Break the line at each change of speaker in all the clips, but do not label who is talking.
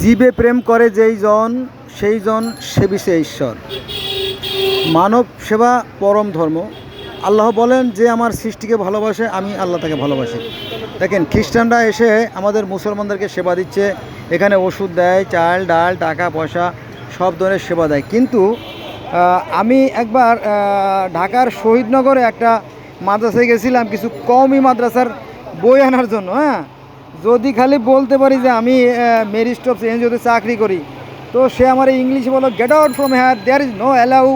জীবে প্রেম করে যেই জন, সেই জন সেবিছে ঈশ্বর। মানব সেবা পরম ধর্ম। আল্লাহ বলেন যে আমার সৃষ্টিকে ভালোবাসে, আমি আল্লাহ তাকে ভালোবাসি। দেখেন, খ্রিস্টানরা এসে আমাদের মুসলমানদেরকে সেবা দিচ্ছে, এখানে ওষুধ দেয়, চাল, ডাল, টাকা, পয়সা, সব ধরনের সেবা দেয়। কিন্তু আমি একবার ঢাকার শহীদনগরে একটা মাদ্রাসায় গেছিলাম, কিছু কমই মাদ্রাসার বই আনার জন্য হ্যাঁ? যদি খালি বলতে পারি যে আমি মেরি স্টপস এনজিওতে চাকরি করি, তো সে আমার ইংলিশে বলো get out from here there is no allow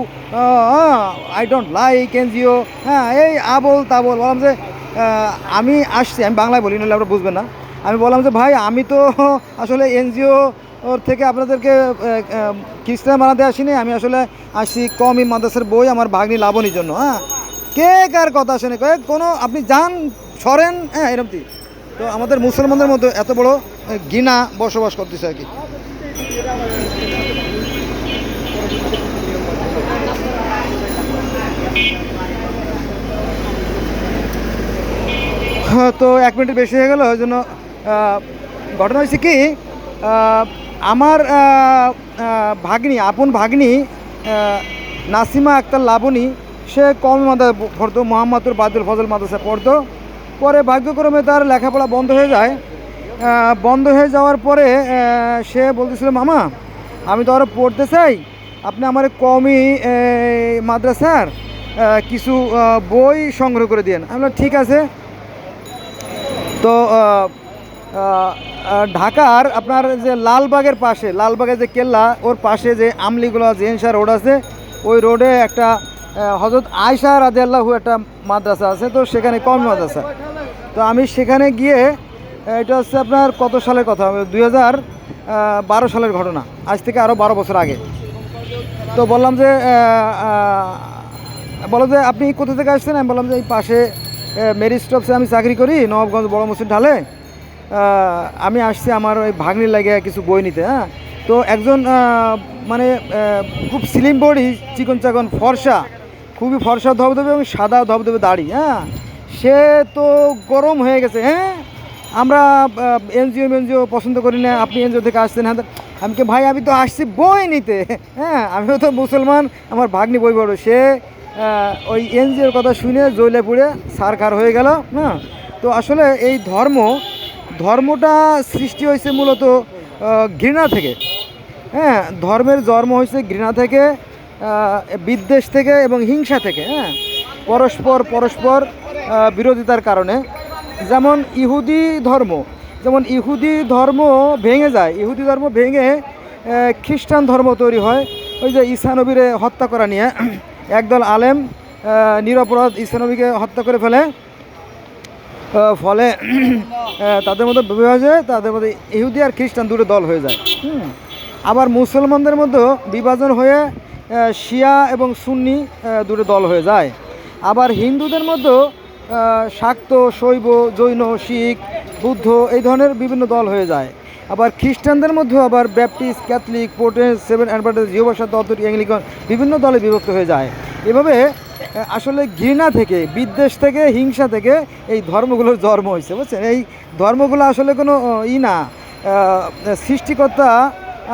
I don't like NGO হ্যাঁ এই আবল তাবল। বললাম যে আমি আসছি, আমি বাংলায় বলি, নাহলে আপনারা বুঝবেন না। আমি বললাম যে, ভাই, আমি তো আসলে এনজিও ওর থেকে আপনাদেরকে খ্রিস্টান বানাতে আসিনি, আমি আসলে আসছি কমই মাদ্রাসার বই আমার ভাগ্নি লাবণীর জন্য। হ্যাঁ কে কার কথা শুনে কোনো, আপনি যান, সরেন। হ্যাঁ এরকম। তো আমাদের মুসলমানদের মধ্যে এত বড় ঘৃণা বসবাস করতেছে আর কি। হ্যাঁ, তো এক মিনিট বেশি হয়ে গেল ওই জন্য ঘটনা হয়েছে কি আমার ভাগ্নি আপন ভাগ্নি নাসিমা আক্তার লাবণী সে কম মাদ্রাসা পড়তো মোহাম্মদুর বাদুল ফজল মাদ্রাসা পড়তো। পরে ভাগ্যক্রমে তার লেখাপড়া বন্ধ হয়ে যায়। বন্ধ হয়ে যাওয়ার পরে সে বলতেছিল, মামা, আমি তো আরও পড়তে চাই। আপনি আমার কমই মাদ্রাসার কিছু বই সংগ্রহ করে দিন আমি ঠিক আছে। তো ঢাকার আপনার যে লালবাগের পাশে, লালবাগের যে কেল্লা, ওর পাশে যে আমলিগুলো জেনসা রোড আছে, ওই রোডে একটা হজরত আয়সা রাজিয়াল্লাহু একটা মাদ্রাসা আছে, তো সেখানে কম মাদ্রাসা। তো আমি সেখানে গিয়ে এটা হচ্ছে আপনার কত সালের কথা? দুই হাজার বারো সালের ঘটনা। আজ থেকে আরও বারো বছর আগে। তো বললাম যে বলো যে, আপনি কোথা থেকে আসছেন? আমি বললাম যে, এই পাশে মেরি স্টপসে আমি চাকরি করি, নবাবগঞ্জ বড় মসজিদ ঢালে। আমি আসছি আমার ওই ভাগ্নির লাগে কিছু বই নিতে হ্যাঁ? তো একজন মানে খুব স্লিম বডি চিকন চাকন, ফর্সা। খুবই ফর্সা ধবধবে এবং সাদা ধবধবে দাড়ি হ্যাঁ? সে তো গরম হয়ে গেছে হ্যাঁ? আমরা এনজিও এনজিও পছন্দ করি না, আপনি এনজিও থেকে আসছেন হ্যাঁ? আমি কি, ভাই, আমি তো আসছি বই নিতে হ্যাঁ? আমিও তো মুসলমান, আমার ভাগ্নি বই পড়ো। সে ওই এনজিওর কথা শুনে জইলে পুড়ে সারখার হয়ে গেল হ্যাঁ তো আসলে এই ধর্ম, ধর্মটা সৃষ্টি হয়েছে মূলত ঘৃণা থেকে হ্যাঁ? ধর্মের জন্ম হয়েছে ঘৃণা থেকে বিদ্বেষ থেকে এবং হিংসা থেকে হ্যাঁ? পরস্পর পরস্পর বিরোধিতার কারণে। যেমন ইহুদি ধর্ম, যেমন ইহুদি ধর্ম ভেঙে যায়, ইহুদি ধর্ম ভেঙে খ্রিস্টান ধর্ম তৈরি হয়। ওই যে ঈসানবীরে হত্যা করা নিয়ে একদল আলেম নিরপরাধ ঈসানবীকে হত্যা করে ফেলে। ফলে তাদের মধ্যে যায় তাদের মধ্যে ইহুদি আর খ্রিস্টান দুটো দল হয়ে যায়। আবার মুসলমানদের মধ্যেও বিভাজন হয়ে শিয়া এবং সুন্নি দুটো দল হয়ে যায়। আবার হিন্দুদের মধ্যেও শাক্ত শৈব জৈন শিখ বুদ্ধ এই ধরনের বিভিন্ন দল হয়ে যায়। আবার খ্রিস্টানদের মধ্যেও আবার Baptist Catholic Protestants seven Adventist জিওবাসা দত্তর অ্যাংলিকন বিভিন্ন দলে বিভক্ত হয়ে যায়। এভাবে আসলে ঘৃণা থেকে বিদ্বেষ থেকে হিংসা থেকে এই ধর্মগুলোর জন্ম হয়েছে বুঝছেন? এই ধর্মগুলো আসলে কোনো ই না। সৃষ্টিকর্তা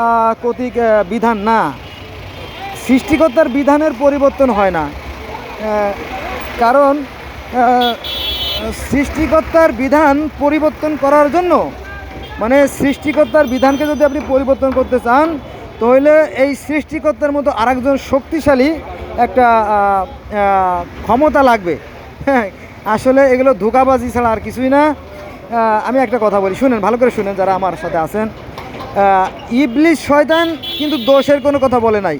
আহ, বিধান না। সৃষ্টিকর্তার বিধানের পরিবর্তন হয় না। কারণ সৃষ্টিকর্তার বিধান পরিবর্তন করার জন্য মানে সৃষ্টিকর্তার বিধানকে যদি আপনি পরিবর্তন করতে চান, তাহলে এই সৃষ্টিকর্তার মতো আরেকজন শক্তিশালী একটা ক্ষমতা লাগবে। হ্যাঁ আসলে এগুলো ধোকাবাজি ছাড়া আর কিছুই না। আমি একটা কথা বলি, শুনেন, ভালো করে শুনেন যারা আমার সাথে আছেন। ইবলিশ শয়তান কিন্তু দোষের কোনো কথা বলে নাই।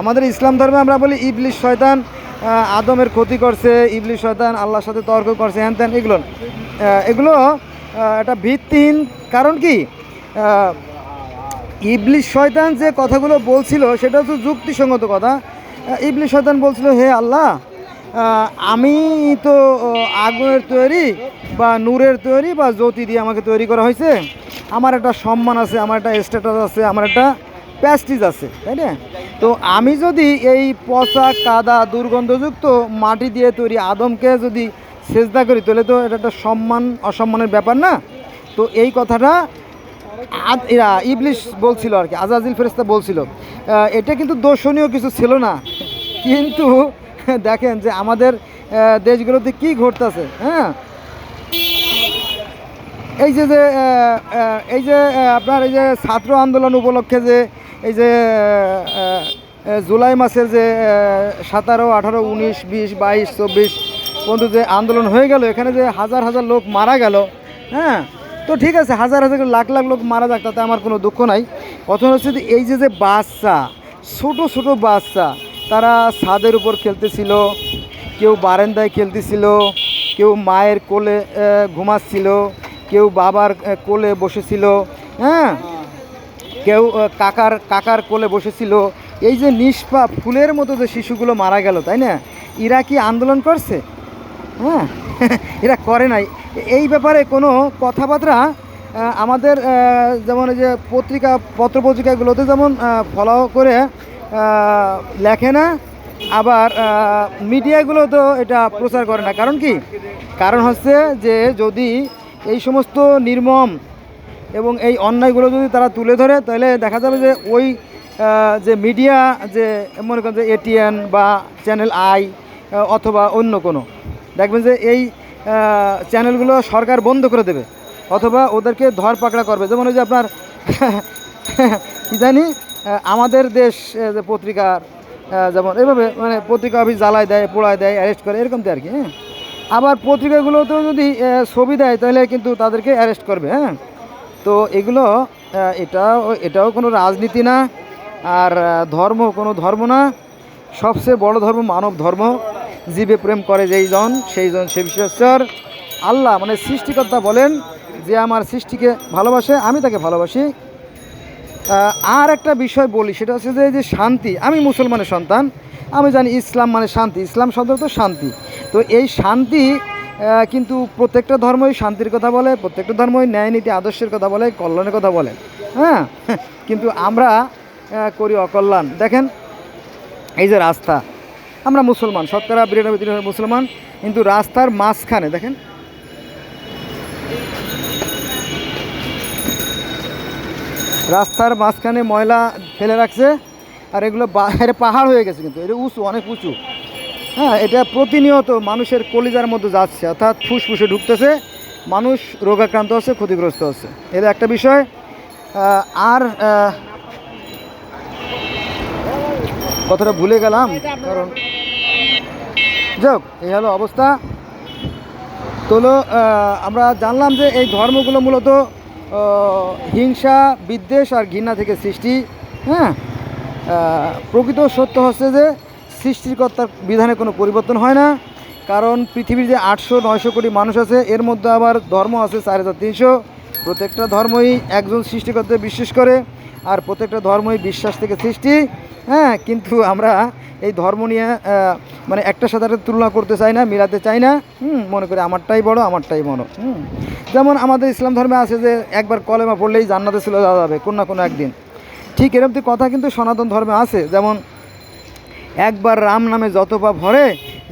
আমাদের ইসলাম ধর্মে আমরা বলি ইবলিশ শয়তান আদমের ক্ষতি করছে ইবলি শয়তান আল্লাহর সাথে তর্ক করছে, হ্যান ত্যান, এগুলো এগুলো একটা ভিত্তিহীন কারণ কি? ইবলিশ, শয়তান যে কথাগুলো বলছিল, সেটা হচ্ছে যুক্তিসঙ্গত কথা। ইবলিশ, শয়তান বলছিল, হে আল্লাহ আমি তো আগুনের তৈরি বা নূরের তৈরি বা জ্যোতি দিয়ে আমাকে তৈরি করা হয়েছে। আমার একটা সম্মান আছে, আমার একটা স্ট্যাটাস আছে, আমার একটা প্যাস্টিজ আছে, তাই না? তো আমি যদি এই পচা, কাদা, দুর্গন্ধযুক্ত মাটি দিয়ে তৈরি আদমকে যদি সেজদা করি, তাহলে তো এটা একটা সম্মান, অসম্মানের ব্যাপার না? তো এই কথাটা এরা ইবলিশ বলছিল আর কি, আজাজিল ফেরেস্তা বলছিল। এটা কিন্তু দর্শনীয় কিছু ছিল না। কিন্তু দেখেন যে আমাদের দেশগুলোতে কি ঘটতেছে হ্যাঁ? এই যে যে এই যে আপনার এই যে ছাত্র আন্দোলন উপলক্ষে যে এই যে জুলাই মাসের যে সতেরো, আঠারো, উনিশ, বিশ, বাইশ, চব্বিশ পর্যন্ত যে আন্দোলন হয়ে গেল, এখানে যে হাজার হাজার লোক মারা গেল হ্যাঁ? তো ঠিক আছে, হাজার হাজার লাখ লাখ লোক মারা যাক, তাতে আমার কোনো দুঃখ নাই। কথা হচ্ছে যে এই যে যে বাচ্চা ছোট ছোট বাচ্চা তারা ছাদের উপর খেলতেছিল, কেউ বারান্দায় খেলতেছিল, কেউ মায়ের কোলে ঘুমাচ্ছিল, কেউ বাবার কোলে বসেছিল হ্যাঁ? কেউ কাকার কাকার কোলে বসেছিল। এই যে নিষ্পাপ ফুলের মতো যে শিশুগুলো মারা গেল, তাই না? এরা কি আন্দোলন করছে? হ্যাঁ এরা করে নাই। এই ব্যাপারে কোনো কথাবার্তা আমাদের যেমন যে পত্রিকা পত্র পত্রিকাগুলোতে যেমন ফলো করে লেখে না, আবার মিডিয়াগুলো তো এটা প্রচার করে না। কারণ কি? কারণ হচ্ছে যে যদি এই সমস্ত নির্মম এবং এই অন্যায়গুলো যদি তারা তুলে ধরে, তাহলে দেখা যাবে যে ওই যে মিডিয়া, যে মনে করেন যে এটিএন বা চ্যানেল আই অথবা অন্য কোনো, দেখবেন যে এই চ্যানেলগুলো সরকার বন্ধ করে দেবে, অথবা ওদেরকে ধর পাকড়া করবে। যেমন ওই যে আপনার কি জানি আমাদের দেশ যে পত্রিকার যেমন এইভাবে মানে পত্রিকা অফিস জ্বালায় দেয়, পোড়ায় দেয় অ্যারেস্ট করে, এরকম তো আর কি হ্যাঁ? আবার পত্রিকাগুলোতেও যদি ছবি দেয়, তাহলে কিন্তু তাদেরকে অ্যারেস্ট করবে হ্যাঁ? তো এগুলো আহ, এটাও কোনো রাজনীতি না আর ধর্ম কোনো ধর্ম না। সবচেয়ে বড় ধর্ম মানব ধর্ম। জীবে প্রেম করে যেই জন সেই জন সে বিশ্বর আল্লাহ মানে সৃষ্টিকর্তা বলেন যে আমার সৃষ্টিকে ভালোবাসে আমি তাকে ভালোবাসি। আর একটা বিষয় বলি সেটা হচ্ছে যে শান্তি আমি মুসলমানের সন্তান আমি জানি ইসলাম মানে শান্তি ইসলাম শব্দ তো শান্তি। তো এই শান্তি কিন্তু প্রত্যেকটা ধর্মই শান্তির কথা বলে, প্রত্যেকটা ধর্মই ন্যায় নীতি আদর্শের কথা বলে, কল্যাণের কথা বলে। হ্যাঁ? কিন্তু আমরা করি অকল্যাণ। দেখেন, এই যে রাস্তা, আমরা মুসলমান, শতকরা বিরানব্বই তিরানব্বই মুসলমান, কিন্তু রাস্তার মাঝখানে, দেখেন, রাস্তার মাঝখানে ময়লা ফেলে রাখছে, আর এগুলো পাহাড় হয়ে গেছে কিন্তু এটা উঁচু, অনেক উঁচু। হ্যাঁ এটা প্রতিনিয়ত মানুষের কলিজার মধ্যে যাচ্ছে, অর্থাৎ ফুসফুসে ঢুকতেছে, মানুষ রোগাক্রান্ত হচ্ছে, ক্ষতিগ্রস্ত হচ্ছে। এটা একটা বিষয় আর কথাটা ভুলে গেলাম, কারণ যাক, এই হলো অবস্থা। তো আমরা জানলাম যে এই ধর্মগুলো মূলত হিংসা, বিদ্বেষ আর ঘৃণা থেকে সৃষ্টি হ্যাঁ? প্রকৃত সত্য হচ্ছে যে সৃষ্টিকর্তার বিধানে কোনো পরিবর্তন হয় না। কারণ পৃথিবীর যে আটশো, নয়শো কোটি মানুষ আছে, এর মধ্যে আবার ধর্ম আছে চার হাজার তিনশো। প্রত্যেকটা ধর্মই একজন সৃষ্টিকর্তা বিশ্বাস করে, আর প্রত্যেকটা ধর্মই বিশ্বাস থেকে সৃষ্টি। হ্যাঁ কিন্তু আমরা এই ধর্ম নিয়ে মানে একটা সাথে তুলনা করতে চাই না, মিলাতে চাই না। হুম, মনে করি আমারটাই বড় আমারটাই বড় হুম, যেমন আমাদের ইসলাম ধর্মে আছে যে, একবার কলেমা পড়লেই জান্নাতে ছিল যাওয়া যাবে, কোনো না কোনো একদিন। ঠিক এরকম কথা কিন্তু সনাতন ধর্মে আছে। যেমন একবার রাম নামে যত পাপ ভরে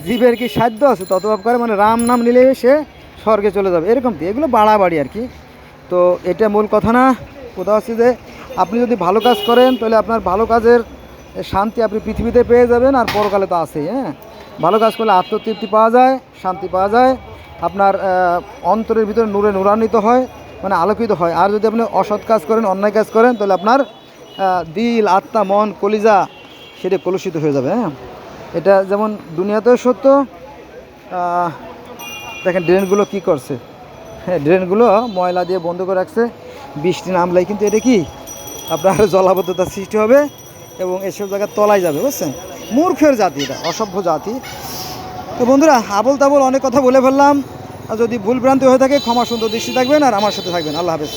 জীবের কি সাধ্য আছে তত পাপ করে? মানে রাম নাম নিলে সে স্বর্গে চলে যাবে। এরকম কি এগুলো বাড়াবাড়ি আর কি। তো এটা মূল কথা না, কথা হচ্ছে যে আপনি যদি ভালো কাজ করেন, তাহলে আপনার ভালো কাজের শান্তি আপনি পৃথিবীতে পেয়ে যাবেন আর পরকালে তো আছেই হ্যাঁ? ভালো কাজ করলে আত্মতৃপ্তি পাওয়া যায়, শান্তি পাওয়া যায়। আপনার অন্তরের ভিতরে নূরে নূরান্বিত হয় মানে আলোকিত হয়। আর যদি আপনি অসৎ কাজ করেন, অন্যায় কাজ করেন, তাহলে আপনার দিল, আত্মা, মন, কলিজা সেটা কলুষিত হয়ে যাবে হ্যাঁ? এটা যেমন দুনিয়াতেও সত্য দেখেন ড্রেনগুলো কি করছে? হ্যাঁ ড্রেনগুলো ময়লা দিয়ে বন্ধ করে রাখছে, বৃষ্টি নামলাই কিন্তু এটা কি? আপনার জলাবদ্ধতার সৃষ্টি হবে এবং এসব জায়গায় তলায় যাবে, বুঝছেন? মূর্খের জাতি এটা, অসভ্য জাতি। তো বন্ধুরা আবল তাবল অনেক কথা বলে ফেললাম, আর যদি ভুল ভ্রান্তি হয়ে থাকে, ক্ষমা সুন্দর দৃষ্টি থাকবেন, আর আমার সাথে থাকবেন। আল্লাহ হাফেজ।